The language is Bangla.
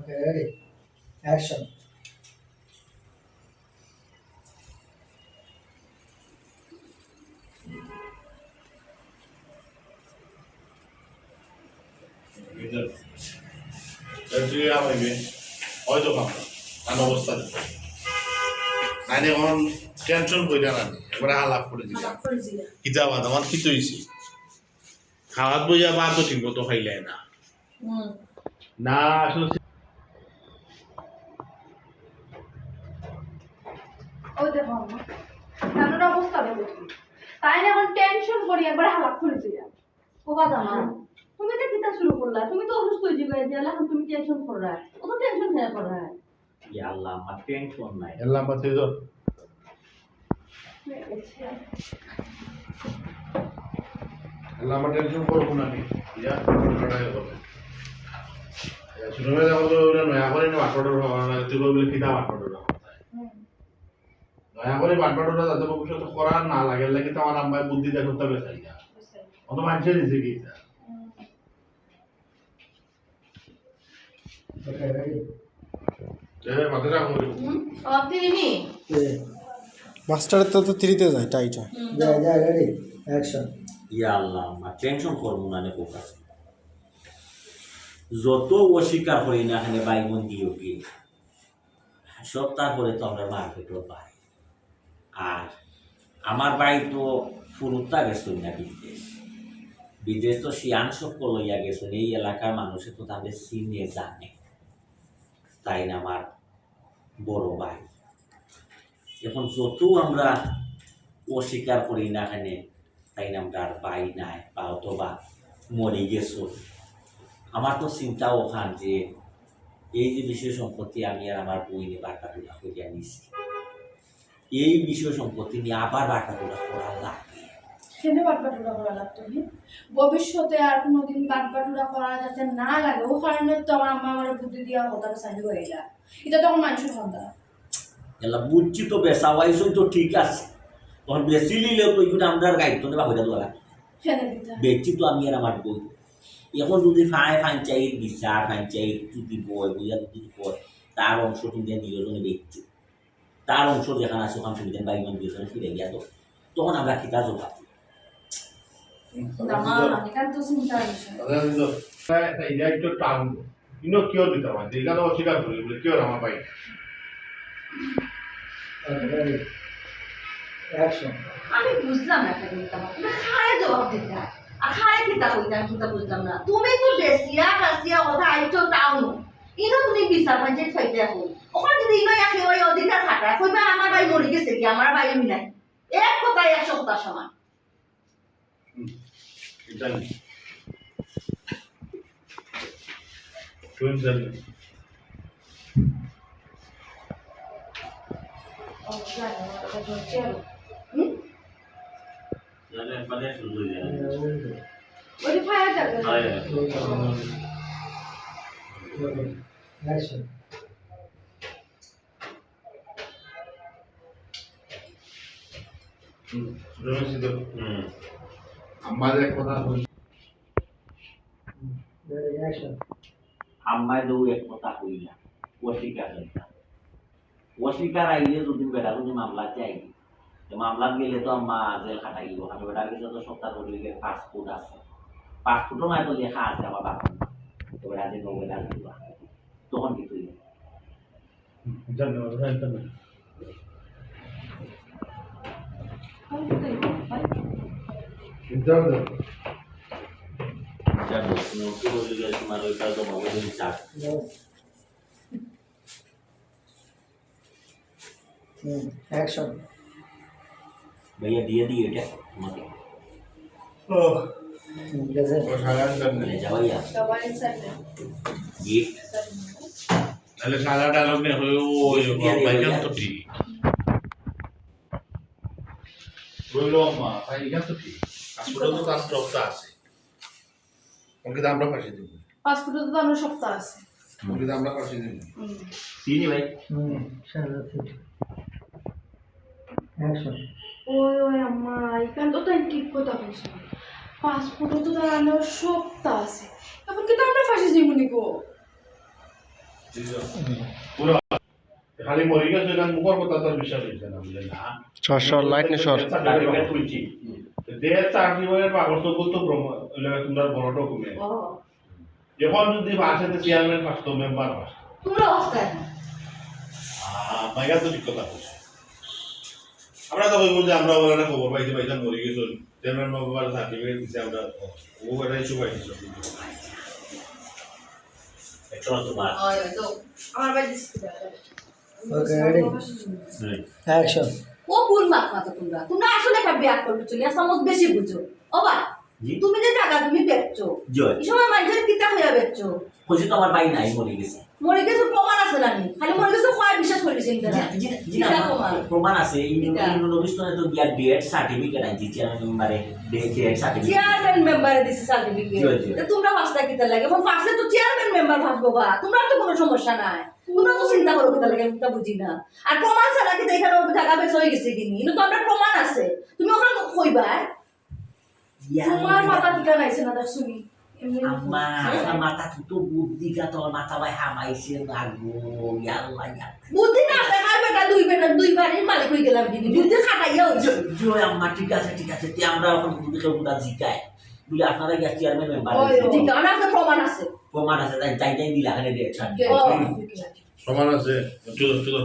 Okay, ready? Action. হয়তো অবস্থা এখন টেনশন করি না নানি একবারে হালাপ করে দিলাম। মাফ করে দিলা কিতা বাদ আমার কি তৈছি? খাওয়াত বইয়া বা তো ঠিক মতো খাইলে না। না আসলে ওই দেখো আম্মা। নানুর অবস্থা দেখো তুমি। তাই না এখন টেনশন করি একবার হালাক করে দিলা ও কথা না। তুমি তো কিতা শুরু করলা? তুমি তো অসুস্থ হয়ে যাবে যে এখন তুমি টেনশন করা ও তো টেনশন হয়ে ইয়া আল্লাহ আমার টেনশন নাই। এলাম পাচ্ছি তো এলাম আমার টেনশন করব না আমি। ইয়া লড়াই করব দেখো তো নয়া করে বাটপাটোর তুই বলবি কিতা বাটপাটোর দয়া করে বাটপাটোটা যাতে ভবিষ্যতে করার না লাগে লাগে তো আমার আম্মায় বুদ্ধি দেখো তবে চাই না অত মানুষের দিছে কি. মাস্টারের তো তো থ্রিতে যায় টাইটা? Action. ইয়া আল্লাহ আমার টেনশন করব না নে ফোকাস যত অস্বীকার করি না এখানে বাইমন দিও কি? সব তারপরে তো আমরা মার্কেটও পাই আর আমার বাড়ি তো ফুরুত্তা গেছুন না বিদেশ। বিদেশ তো শিয়ান সকল লইয়া গেছুন, এই এলাকার মানুষে তো তাদের চিনে, জানে। তাই না আমার বড় ভাই? এখন যত আমরা অস্বীকার করি না এখানে তাই না আমরা আর পাই নাই বা অথবা মরে গেছো। আমার তো চিন্তা ওখান যে এই যে বিষয় সম্পত্তি আমি আর আমার বই নিয়ে বার্তাটুলা করিয়া নিছি। এই বিষয় সম্পত্তি নিয়ে আবার বার্তাটুলা করা লাগে কেনে বাটবাটুরা করা লাগতো ভবিষ্যতে আর কোনোদিন বাটবাটুরা করা যাতে না লাগে ও কারণে তো আমার আম্মা আমার বুদ্ধি দিয়া কথাটা চাইলে হইলা এটা তখন মানুষের কথা এলা বুঝছি তো বেচা ওয়াইসই তো ঠিক আছে তখন বেশি নিলেও তো এগুলো আমরা গাইড তো বাহুদা দেওয়া লাগে বেচছি তো আমি আর আমার বই এখন যদি ফাই ফাঞ্চাইত বিচার ফাঞ্চাইত যদি বয় বুঝা যদি কয় তার অংশ তুমি নিয়োজনে বেচছো। তার অংশ যেখানে আছে ওখান তুমি বাইমান দিয়েছেন ফিরে গিয়া তো তখন আমরা খিতা জবাব আমার এখান তো চিন্তার বিষয় তাদের কিন্তু একটা একটু টান ইনো কিয় দিতে পারে দিঘা তো অস্বীকার করি বলে কিয় আমার ভাই। Okay, আমি বুঝলাম না জবাব দিতে আর খায় কিতা কইতাম কিতা বুঝলাম না। তুমি তো বেসিয়া কাসিয়া কথা আইছো তাও নো ইনো তুমি বিচার পাঞ্চে ফাইতে হই ওখানে যদি ইনো একে ওই অধিকার খাটা কইবা আমার ভাই মরে গেছে কি আমার ভাই আমি নাই। এক কথায় একশো কথা সমান। এটা শুন Action. আমাদের কথা দৌ এক কথা কইলা অস্বীকার হইতা অস্বীকার আইলে যদি বেটা যদি মামলা তো মামলা গেলে তো আম্মা জেল খাটাই গেল আমি বেটার কাছে তো সপ্তাহ পাসপোর্ট আছে। পাসপোর্টও নাই তো লেখা আছে আমার বাবা তো বেটা যে নবেলা দিবা তখন কি তুই ধন্যবাদ ধন্যবাদ ধন্যবাদ জানো তুমি কি বলি গেলে তোমার ওইটা তো মগজের চাপ No. Hmm. Action. ভাইয়া দিয়ে দিই এটা তোমাকে Hmm, ইনসাইড গিফট তাহলে সাদা ডায়লগ নিয়ে হয়ে ওই ভাই তো ঠিক রইল তো ঠিক আছে ওকে আমরা ফাঁসি দিব পাসপোর্টে তো আমার সপ্তাহ আছে ওকে তো আমরা ফাঁসি দিব চিনি ভাই. Sure, that's ওই ওই আম্মা এখান তো তাই ঠিক কথা বলছো পাসপোর্টে তো তার আমার সপ্তাহ আছে। এখন কিন্তু আমরা ফাঁসি যাইব নি গো। পুরো খালি মরি গেছে এখান মুখর কথা তোর বিশ্বাস হয়েছে না বুঝলেন না সর। সর লাইট নে সর সার্টিফিকেট হয়েছি দেড় সার্টিফিকেট তো বলতো তোমরা বড় ডকুমেন্ট ও এখন যদি বাসাতে চেয়ারম্যান ফার্স্ট মেম্বার ফার্স্ট তোমরা অবস্থা মাইকা তো ঠিক কথা বলছে। তো যে আমরা ওরা খবর পাইছি পাইতাম মরে গেছিল চেয়ারম্যান মেম্বার সার্টিফিকেট দিছে আমরা। ও এটা ইস্যু পাইছি এটা তোমার হয় তো আমার বাড়ি Okay, ready? হুম। Action. ও কোন মাত মাতো তোমরা? তোমরা আসলে একটা বিয়া করবে চলি সমজ বেশি বুঝো। ও বা তুমি যে টাকা তুমি বেচছো এই সময় মানুষের কিতা হইয়া বেচছো। কইছি তো আমার বাই নাই মরে গেছে। মরে গেছে প্রমাণ খালি কয় বিশ্বাস প্রমাণ। আছে। ইউনিভার্সিটি তো গিয়া সার্টিফিকেট চেয়ারম্যান মেম্বারে সার্টিফিকেট চেয়ারম্যান মেম্বারে দিছে সার্টিফিকেট। তোমরা কিতা লাগে? তো চেয়ারম্যান মেম্বার ফার্স্ট বাবা তোমরা তো কোনো সমস্যা নাই। তোমরা তো চিন্তা করো কিতা লাগে তা বুঝি না। আর প্রমাণ ছাড়া কি এখানে টাকা বেশ হয়ে গেছে কিনি। কিন্তু তো আমরা প্রমাণ আছে। তুমি ওখানে কইবা? তোমার মাথা টিকা নাইছে না দেখ শুনি আমার মাথা তো বুদ্ধি কা তোর মাথা ভাই হামাইছে লাগবো ইয়াল্লা ইয়াল্লা বুদ্ধি না দেখার বেটা দুই বেটা দুই বাড়ির মালিক হয়ে গেলাম দিদি বুদ্ধি খাটাইয়া জয় আম্মা ঠিক আছে ঠিক আছে আমরা এখন বুদ্ধি বুদ্ধা জিকাই বলে আপনারা গিয়া চেয়ারম্যান মেম্বার ঠিক আছে প্রমাণ আছে প্রমাণ আছে তাই তাই তাই দিলা এখানে ও, আছে চলো চলো